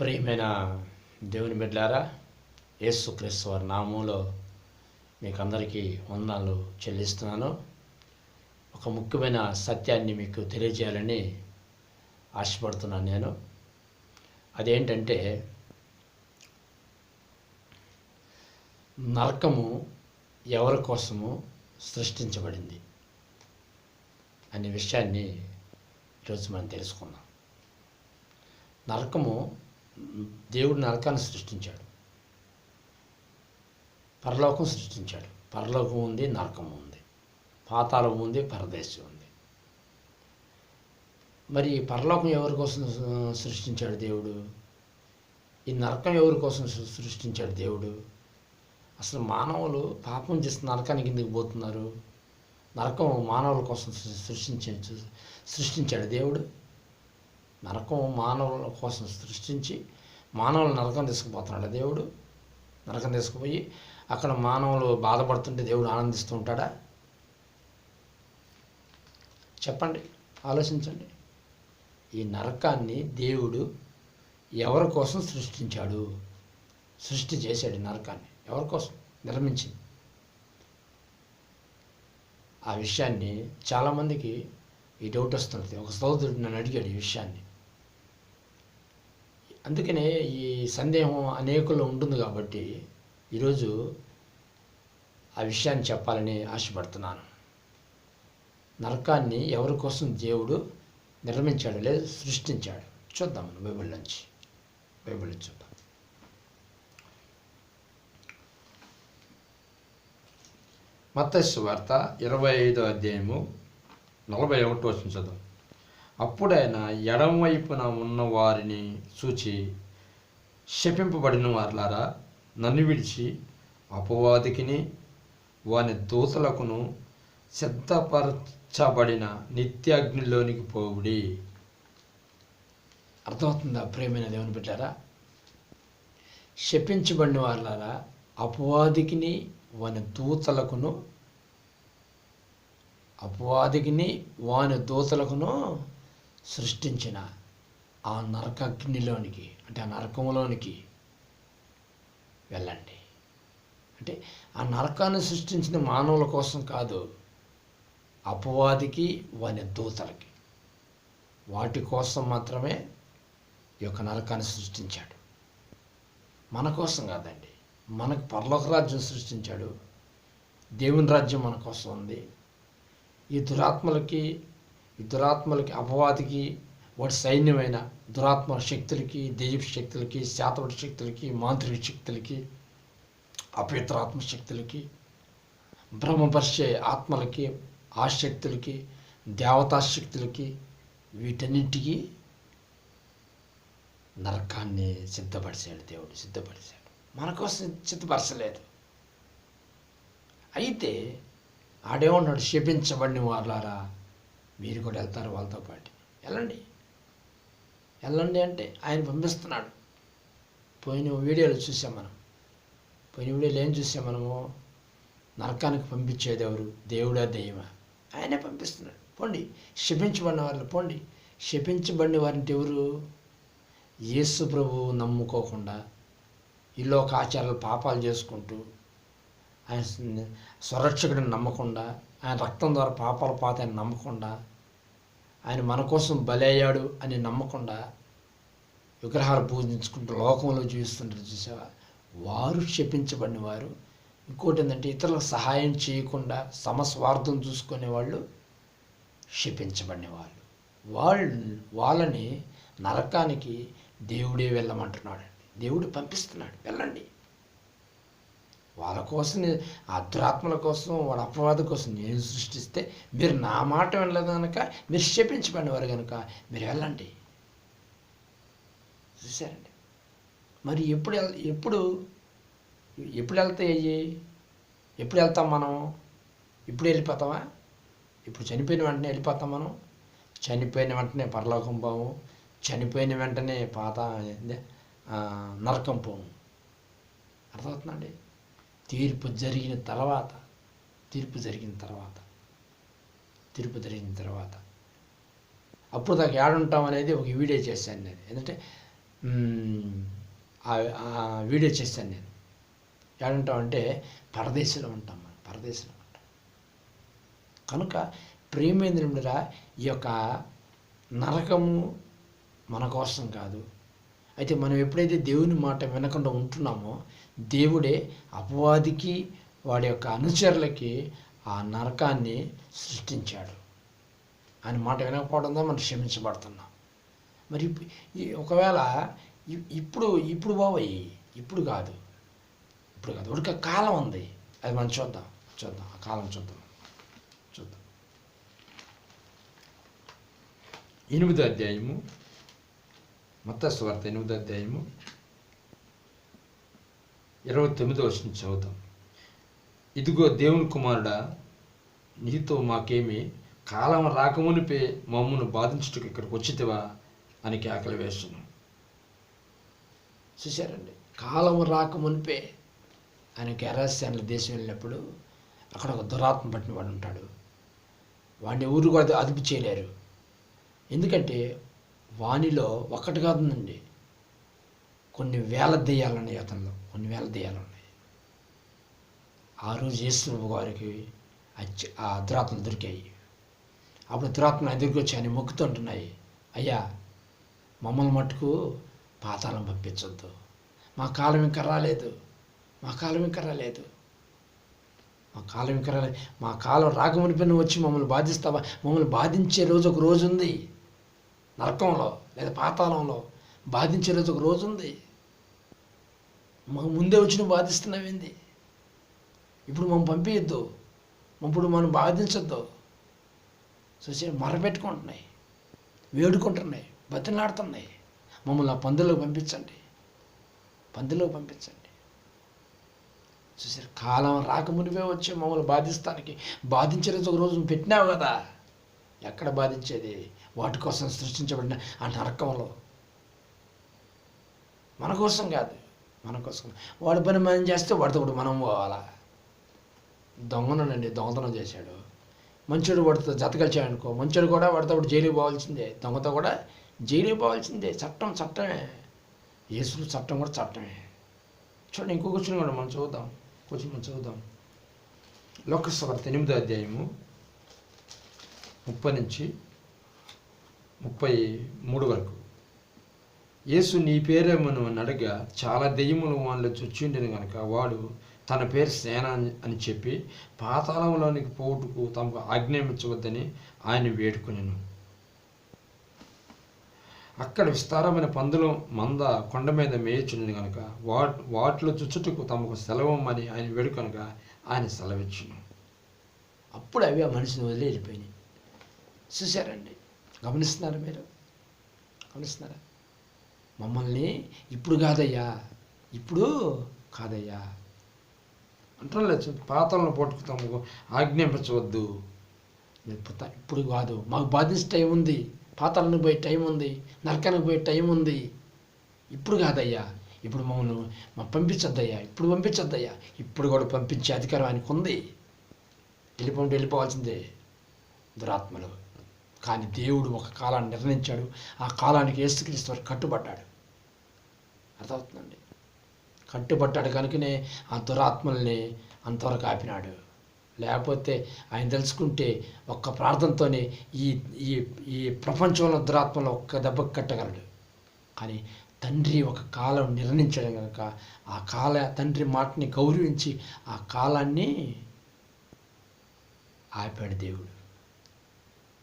ప్రియమైన దేవుని బిడ్డారా యేసుక్రీస్తు వారి నామంలో మీకు అందరికీ వందనాలు చెల్లిస్తున్నాను. ఒక ముఖ్యమైన సత్యాన్ని మీకు తెలియజేయాలని ఆశపడుతున్నాను నేను. అదేంటంటే నరకము ఎవరి కోసము సృష్టించబడింది అనే విషయాన్ని ఈరోజు మనం తెలుసుకుందాం. నరకము దేవుడు నరకాన్ని సృష్టించాడు. పరలోకం సృష్టించాడు. పరలోకం ఉంది నరకం ఉంది. పాతాళం ఉంది పరదేశం ఉంది. మరి పరలోకం ఎవరి కోసం సృష్టించాడు దేవుడు? ఈ నరకం ఎవరి కోసం సృష్టించాడు దేవుడు? అసలు మానవులు పాపం చేసి నరకానికి ఎందుకు పోతున్నారు? నరకం మానవుల కోసం సృష్టించ సృష్టించాడు దేవుడు? నరకం మానవుల కోసం సృష్టించి మానవులు నరకం తీసుకుపోతున్నాడు. దేవుడు నరకం తీసుకుపోయి అక్కడ మానవులు బాధపడుతుంటే దేవుడు ఆనందిస్తూ ఉంటాడా? చెప్పండి ఆలోచించండి. ఈ నరకాన్ని దేవుడు ఎవరి కోసం సృష్టించాడు? సృష్టి చేశాడు ఈ నరకాన్ని. ఎవరి కోసం? నిర్మించింది. ఆ విషయాన్ని చాలామందికి ఈ డౌట్ వస్తున్నది ఒక సోదరుడు నన్ను అడిగాడు ఈ విషయాన్ని. అందుకనే ఈ సందేహం అనేకుల్లో ఉంటుంది కాబట్టి ఈరోజు ఆ విషయాన్ని చెప్పాలని ఆశపడుతున్నాను. నరకాన్ని ఎవరి కోసం దేవుడు నిర్మించాడు లేదా సృష్టించాడు? చూద్దాం బైబిల్ నుంచి. బైబిల్ నుంచి చూద్దాం. మత్తస్సు వార్త ఇరవై ఐదో అధ్యాయము నలభై ఒకటి వచ్చిన చదువు. అప్పుడైన ఎడమవైపున ఉన్న వారిని చూచి శపింపబడిన వారులారా నన్ను విడిచి అపవాదికిని వాని దూతలకును సిద్ధపరచబడిన నిత్యాగ్నిలోనికి పోవుడి. అర్థమవుతుందా ప్రేమైన దేవుని బిడ్డారా? శపించబడిన వాళ్ళారా అపవాదికిని వాని దూతలకును అపవాదికిని వాని దూతలకును సృష్టించిన ఆ నరకాగ్నిలోనికి అంటే ఆ నరకంలోనికి వెళ్ళండి. అంటే ఆ నరకాన్ని సృష్టించిన మానవుల కోసం కాదు అపవాదికి వాని దూతలకి. వాటి కోసం మాత్రమే ఈ యొక్క నరకాన్ని సృష్టించాడు. మన కోసం కాదండి. మనకు పరలోక రాజ్యం సృష్టించాడు. దేవుని రాజ్యం మన కోసం ఉంది. ఈ దురాత్మలకి దురాత్మలకి అపవాదికి వాటి సైన్యమైన దురాత్మ శక్తులకి దెయ్యపు శక్తులకి శాతవటి శక్తులకి మాంత్రిక శక్తులకి అపేతరాత్మ శక్తులకి బ్రహ్మపరిచే ఆత్మలకి ఆ శక్తులకి దేవతా శక్తులకి వీటన్నింటికి నరకాన్ని సిద్ధపరిచాడు దేవుడు సిద్ధపరిచాడు. మన కోసం సిద్ధపరచలేదు. అయితే ఆడేమన్నాడు? శపించబడిన వాళ్ళారా? మీరు కూడా వెళ్తారు వాళ్ళతో పాటు. వెళ్ళండి. వెళ్ళండి అంటే ఆయన పంపిస్తున్నాడు. పోయిన వీడియోలు చూసాం మనం. పోయిన వీడియోలు ఏం చూసాం మనము? నరకానికి పంపించేది ఎవరు? దేవుడా దెయ్యమా ఆయనే పంపిస్తున్నాడు. పోండి. క్షపించబడిన వాళ్ళు పోండి. క్షపించబడిన వారింటి ఎవరు? యేసు ప్రభువు నమ్ముకోకుండా ఇల్లో ఒక ఆచారాలు పాపాలు చేసుకుంటూ ఆయన స్వరక్షకుడిని నమ్మకుండా ఆయన రక్తం ద్వారా పాపాలు పాతాయని నమ్మకుండా ఆయన మన కోసం బలయ్యాడు అని నమ్మకుండా విగ్రహాలు పూజించుకుంటూ లోకంలో జీవిస్తుంటారు చూసావా? వారు క్షపించబడిన వారు ఇంకోటి ఏంటంటే ఇతరులకు సహాయం చేయకుండా సమస్వార్థం చూసుకునే వాళ్ళు క్షపించబడిన వాళ్ళు వాళ్ళు వాళ్ళని నరకానికి దేవుడే వెళ్ళమంటున్నాడు దేవుడు పంపిస్తున్నాడు. వెళ్ళండి. వాళ్ళ కోసం నే- కోసం వాళ్ళ అపవాదం కోసం నేను సృష్టిస్తే మీరు నా మాట వినలేదు కనుక మీరు శపించబడినవారు కనుక మీరు వెళ్ళండి. చూసారండి మరి ఎప్పుడు వెళ్- ఎప్పుడు ఎప్పుడు వెళ్తాయి ఎప్పుడు వెళ్తాం మనం? ఇప్పుడు వెళ్ళిపోతామా? ఇప్పుడు చనిపోయిన వెంటనే వెళ్ళిపోతాం మనం? చనిపోయిన వెంటనే పరలోకం పోము? చనిపోయిన వెంటనే పాత నరకం పోము? అర్థమవుతుందండి తీర్పు జరిగిన తర్వాత తీర్పు జరిగిన తర్వాత తీర్పు జరిగిన తర్వాత. అప్పుడు దాకా ఏడుంటాం అనేది ఒక వీడియో చేశాను నేను. ఎందుకంటే ఆ- వీడియో చేశాను నేను. ఏడుంటాం అంటే పరదేశంలో ఉంటాం మనం పరదేశంలో ఉంటాం. కనుక ప్రేమేంద్రుడిరా ఈ యొక్క నరకము మన కోసం కాదు. అయితే మనం ఎప్పుడైతే దేవుని మాట వినకుండా ఉంటున్నామో దేవుడే అపవాదికి వాడి యొక్క అనుచరులకి ఆ నరకాన్ని సృష్టించాడు. ఆయన మాట వినకపోవడంతో మనం క్షమించబడుతున్నాం. మరి ఈ ఒకవేళ ఇ- ఇప్పుడు ఇప్పుడు బాబోయ్ ఇప్పుడు కాదు. ఇప్పుడు కాదు ఒక కాలం ఉంది. అది మనం చూద్దాం చూద్దాం ఆ కాలం చూద్దాం చూద్దాం. ఎనిమిదో అధ్యాయము మొత్త స్వార్థ ఎనిమిదో అధ్యాయము. ఇరవై తొమ్మిదో వచ్చిన చదువుతాం. ఇదిగో దేవుని కుమారుడా నీతో మాకేమి కాలం రాకమునిపే మమ్మను బాధించుటకు ఇక్కడికి వచ్చితివా అని కేకలు వేస్తున్నాం. చూశారండి? కాలం రాకమునిపే ఆయన గెరాస్యాన్ల దేశం వెళ్ళినప్పుడు అక్కడ ఒక దురాత్మ పట్టిన వాడు ఉంటాడు. వాడిని ఊరు కూడా అదుపు చేయలేరు. ఎందుకంటే వానిలో ఒక్కటి కాదుందండి. కొన్ని వేల దెయ్యాలున్నాయి అతనిలో కొన్ని వేల దెయ్యాలు ఉన్నాయి ఆ రోజు యేసు గారికి ఆ దురాత్మలు దొరికాయి. అప్పుడు దురాత్మలు ఎదురుకొచ్చి ఆయన మొక్కుతుంటున్నాయి అయ్యా మమ్మల్ని మట్టుకు పాతాళం పంపించొద్దు. మా కాలం ఇంకా రాలేదు. మా కాలం ఇంకా రాలేదు. మా కాలం ఇంకా రాలేదు మా కాలం రాకమునిపై నువ్వు వచ్చి మమ్మల్ని బాధిస్తావా? మమ్మల్ని బాధించే రోజు ఒక రోజు ఉంది. నరకంలో లేదా పాతాళంలో బాధించే రోజు ఒక రోజు ఉంది. మాకు ముందే వచ్చి నువ్వు బాధిస్తున్నావేంది ఇప్పుడు మనం పంపించద్దు ఇప్పుడు మనం బాధించద్దు. చూసి మరపెట్టుకుంటున్నాయి. వేడుకుంటున్నాయి. బతిలాడుతున్నాయి. మమ్మల్ని ఆ పందులకు పంపించండి. పందులోకి పంపించండి. చూసారు కాలం రాకమునివే వచ్చి మమ్మల్ని బాధిస్తానికి బాధించే రోజు ఒక రోజు పెట్టినావు కదా. ఎక్కడ బాధించేది? వాటి కోసం సృష్టించబడిన ఆ నరకంలో. మన కోసం కాదు మన కోసం. వాడి పని మనం చేస్తే వాడితో కూడా మనం పోవాలా? దొంగనండి దొంగతనం చేశాడు. మంచోడు వాడితో జతకలిచాడనుకో మంచోడు కూడా వాడితో కూడా జైలుకి పోవాల్సిందే. దొంగతో కూడా జైలుకి పోవాల్సిందే. చట్టం చట్టమే. యేసు చట్టం కూడా చట్టమే. చూడండి ఇంకో క్వశ్చన్ కూడా మనం చూద్దాం. క్వశ్చన్ మనం చూద్దాం. లోకస్వార్త ఎనిమిదో అధ్యాయము ముప్పై నుంచి ముప్పై మూడు వరకు. యేసు నీ పేరేమను అని అడగా చాలా దెయ్యములు వాళ్ళు చొచ్చిండిన కనుక వాడు తన పేరు సేన అని- చెప్పి పాతాళంలోనికి పోటుకు తమకు ఆజ్ఞాపించవద్దని ఆయన వేడుకొనిను. అక్కడ విస్తారమైన పందులు మంద కొండ మీద మేయచుండెను కనుక వాట్ వాటిలో చుచ్చుటకు తమకు సెలవమ్మని ఆయన వేడుకనుక ఆయన సెలవిచ్చును. అప్పుడు అవి ఆ మనిషిని వదిలి వెళ్ళిపోయినాయి. చూశారండి? గమనిస్తున్నారు మీరు? గమనిస్తున్నారా? మమ్మల్ని ఇప్పుడు కాదయ్యా ఇప్పుడు కాదయ్యా. అంటున్నారు పాత్రలను పట్టుకుతాము ఆజ్ఞాపించవద్దు. ఇప్పుడు కాదు. మాకు బాధించే టైం ఉంది పాత్రలను పోయే టైం ఉంది నరకానికి పోయే టైం ఉంది. ఇప్పుడు కాదయ్యా ఇప్పుడు మమ్మల్ని మా పంపించొద్దయ్యా ఇప్పుడు పంపించొద్దయ్యా. ఇప్పుడు కూడా పంపించే అధికారం ఆయనకు ఉంది. వెళ్ళిపోండి వెళ్ళిపోవాల్సిందే. దురాత్మలు. కానీ దేవుడు ఒక కాలాన్ని నిర్ణయించాడు. ఆ కాలానికి ఏసుక్రీస్తు వారు కట్టుబడ్డాడు. అర్థమవుతుందండి. కట్టుబట్టాడు కనుకనే ఆ దురాత్మల్ని అంతవరకు ఆపినాడు. లేకపోతే ఆయన తెలుసుకుంటే ఒక్క ప్రార్థనతోనే ఈ ఈ ఈ ప్రపంచంలో దురాత్మలో ఒక్క దెబ్బకు కట్టగలడు. కానీ తండ్రి ఒక కాలం నిర్ణయించడం కనుక ఆ కాల తండ్రి మాటని గౌరవించి ఆ కాలాన్ని ఆపాడు దేవుడు.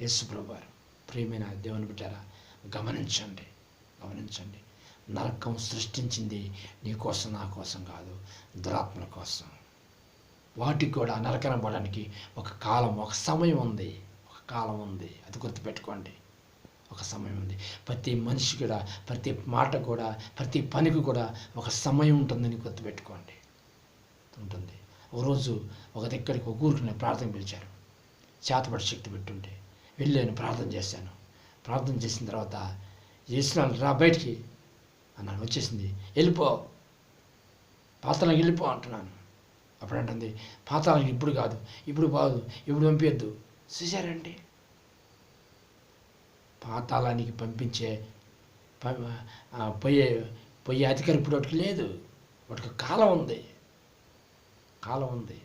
యేసుప్రభువారు. ప్రియమైన దేవుని బిడ్డారా గమనించండి గమనించండి. నరకం సృష్టించింది నీ కోసం నా కోసం కాదు దురాత్మల కోసం. వాటికి కూడా నరకన పడడానికి ఒక కాలం ఒక సమయం ఉంది. ఒక కాలం ఉంది. అది గుర్తుపెట్టుకోండి. ఒక సమయం ఉంది. ప్రతి మనిషి కూడా ప్రతి మాట కూడా ప్రతి పనికి కూడా ఒక సమయం ఉంటుందని గుర్తుపెట్టుకోండి. ఉంటుంది. ఒకరోజు ఒక దగ్గరికి ఒక ఊరికి నేను ప్రార్థన పిలిచారు చేతపడి శక్తి పెట్టుంటే వెళ్ళాను ప్రార్థన చేశాను. ప్రార్థన చేసిన తర్వాత చేసినాను రా బయటికి. అన్నాను వచ్చేసింది. వెళ్ళిపో. పాత్రలకు వెళ్ళిపో అంటున్నాను. అప్పుడు అంటుంది పాతాళానికి ఇప్పుడు కాదు ఇప్పుడు కాదు ఇప్పుడు పంపించద్దు చూశారండి. పాతాళానికి పంపించే పోయే పోయే అధికారం ఇప్పుడు వాటికి లేదు. వాటికి కాలం ఉంది. కాలం ఉంది.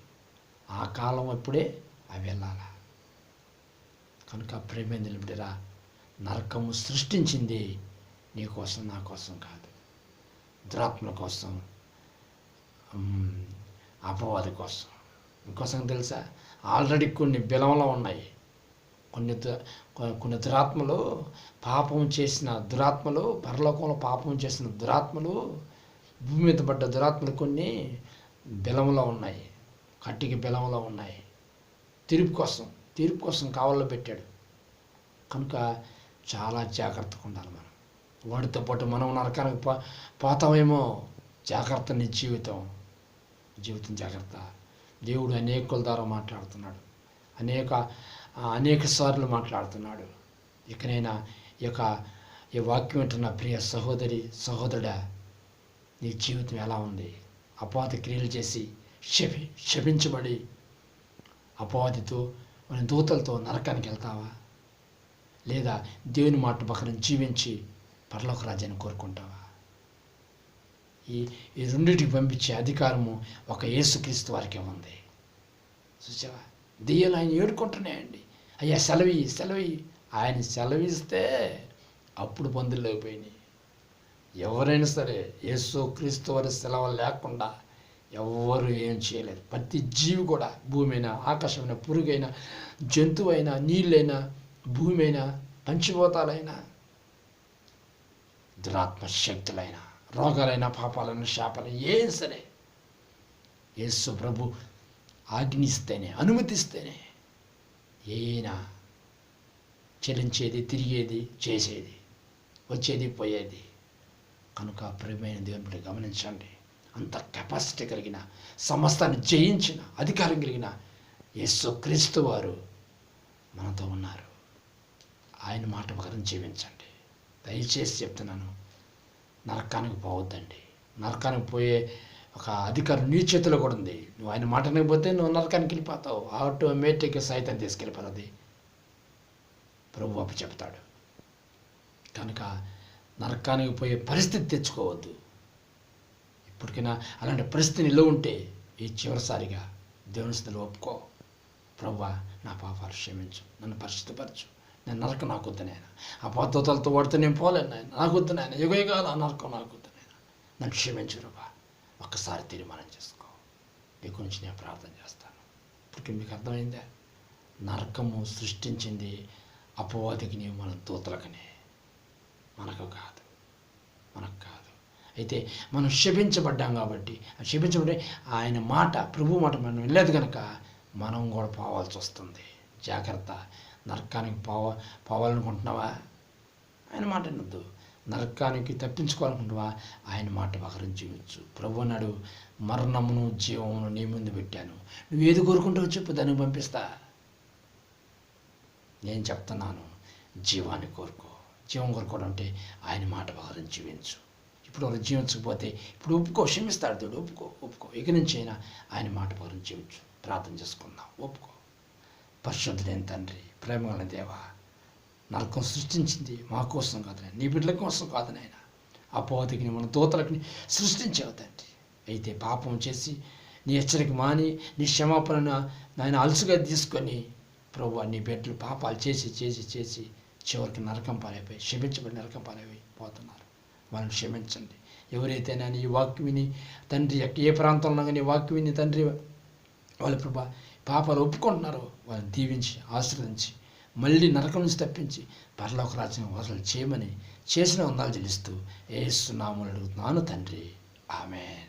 ఆ కాలం అప్పుడే అవి వెళ్ళాల. కనుక ప్రేమే నిలబడిరా నరకము సృష్టించింది. నీ కోసం నా కోసం కాదు దురాత్మల కోసం అపవాది కోసం ఇంకోసం తెలుసా? ఆల్రెడీ కొన్ని బిలంలో ఉన్నాయి. కొన్ని దు- కొన్ని దురాత్మలు పాపం చేసిన దురాత్మలు పరలోకంలో పాపం చేసిన దురాత్మలు భూమి మీద పడ్డ దురాత్మలు కొన్ని బిలంలో ఉన్నాయి. కట్టికి బిలంలో ఉన్నాయి. తీర్పు కోసం తీర్పు కోసం కావాలో పెట్టాడు. కనుక చాలా జాగ్రత్తగా ఉండాలి మనం. వాడితో పాటు మనం నరకానికి పో పోతామేమో జాగ్రత్త నీ జీవితం. జీవితం జాగ్రత్త. దేవుడు అనేకుల ద్వారా మాట్లాడుతున్నాడు. అనేక అనేక సార్లు మాట్లాడుతున్నాడు. ఇకనైనా ఈ యొక్క ఈ వాక్యం వింటున్న ప్రియ సహోదరి సహోదరుడా నీ జీవితం ఎలా ఉంది? అపవాది క్రియలు చేసి క్షపి క్షపించబడి అపవాదితో మన దూతలతో నరకానికి వెళ్తావా? లేదా దేవుని మాట ప్రకారం జీవించి పరలోక రాజ్యాన్ని కోరుకుంటావా? ఈ ఈ రెండింటికి పంపించే అధికారము ఒక యేసుక్రీస్తు వారికే ఉంది. చూసావా? దెయ్యాలు ఆయన ఏడుకుంటున్నాయండి. అయ్యా సెలవి సెలవి ఆయన సెలవిస్తే అప్పుడు పందులు ఎవరైనా సరే యేసు క్రీస్తు వారి సెలవు లేకుండా ఎవరు ఏం చేయలేదు. ప్రతి జీవి కూడా భూమి అయినా ఆకాశమైన పురుగైనా జంతువైనా నీళ్ళైనా భూమి అయినా పంచిపోతాలైనా దురాత్మ శక్తులైన రోగాలైన పాపాలైన శాపాలు ఏం సరే. యేసు ప్రభు ఆజ్ఞిస్తేనే అనుమతిస్తేనే ఏనా చెలించేది తిరిగేది చేసేది వచ్చేది పోయేది. కనుక ప్రియమైన దేవుని గమనించండి. అంత కెపాసిటీ కలిగిన సమస్తాన్ని జయించిన అధికారం కలిగిన యేసు క్రీస్తు వారు మనతో ఉన్నారు. ఆయన మాట ప్రకారం జీవించండి. దయచేసి చెప్తున్నాను. నరకానికి పోవద్దండి. నరకానికి పోయే ఒక అధికారం నీ చేతిలో కూడా ఉంది. నువ్వు ఆయన మాట పోతే నువ్వు నరకానికి వెళ్ళిపోతావు. ఆటోమేటిక్గా సైతం తీసుకెళ్ళిపోతుంది. ప్రభు అప్పు చెప్తాడు. కనుక నరకానికి పోయే పరిస్థితి తెచ్చుకోవద్దు. ఇప్పటికైనా అలాంటి పరిస్థితి నిలో ఉంటే ఈ చివరిసారిగా దేవుని స్థితిలో ఒప్పుకో. ప్రభు నా పాపాలు క్షమించు. నన్ను పరిశుద్ధపరచు. నేను నరకం నాకు నాయన. ఆ పద్ధతులతో వాడితే నేను పోలేను నాయన. నాకు వద్దు నాయన. యుగ ఆ నరకం నాకు నాయన. నన్ను క్షమించు ప్రభా. ఒక్కసారి తీర్మానం చేసుకో. మీ గురించి నేను ప్రార్థన చేస్తాను. ఇప్పటికి మీకు అర్థమైందా? నరకము సృష్టించింది అపవాదికి నీవు మన దూతలకనే. మనకు కాదు. మనకు కాదు. అయితే మనం క్షమించబడ్డాం కాబట్టి ఆ ఆయన మాట ప్రభు మాట మనం వెళ్ళలేదు కనుక మనం కూడా పోవాల్సి వస్తుంది. జాగ్రత్త. నరకానికి పోవ పోవాలనుకుంటున్నావా? ఆయన మాట వినొద్దు. నరకానికి తప్పించుకోవాలనుకుంటున్నావా? ఆయన మాట ప్రకారం జీవించు ప్రభు అన్నాడు మరణమును జీవమును నీ ముందు పెట్టాను. నువ్వు ఏది కోరుకుంటావో చెప్పు దానికి పంపిస్తా. నేను చెప్తున్నాను జీవాన్ని కోరుకో. జీవం కోరుకోవడం అంటే ఆయన మాట ప్రకారం జీవించు ఇప్పుడు వాళ్ళు జీవించకపోతే ఇప్పుడు ఒప్పుకో క్షమిస్తాడు దేవుడు ఒప్పుకో ఒప్పుకో. ఇక నుంచి అయినా ఆయన మాట ప్రకారం జీవించు ప్రార్థన చేసుకుందాం ఒప్పుకో. పరిశుద్ధుడైన తండ్రి ప్రేమగల దేవ నరకం సృష్టించింది మా కోసం కాదు నీ బిడ్డల కోసం కాదు నాయన. అపోహతికి మన దూతలకి సృష్టించావు తండ్రి. అయితే పాపం చేసి నీ హెచ్చరిక మాని నీ క్షమాపణను నాయన అలసుగా తీసుకొని ప్రభు నీ బిడ్డలు పాపాలు చేసి చేసి చేసి చివరికి నరకం పాలైపోయి క్షమించబడి నరకం పాలైపోయి పోతున్నారు. వాళ్ళని క్షమించండి. ఎవరైతే నేను ఈ వాక్యం విని తండ్రి ఏ ప్రాంతంలో కానీ ఈ వాక్యం విని తండ్రి వాళ్ళ ప్రభా పాపాలు ఒప్పుకుంటున్నారు. వారిని దీవించి ఆశీర్వదించి మళ్ళీ నరకం నుంచి తప్పించి పరలోక రాజ్యం వసలు చేయమని చేసిన వందాలు చెల్లిస్తూ ఏస్తున్నామని అడుగుతున్నాను తండ్రి. ఆమెన్.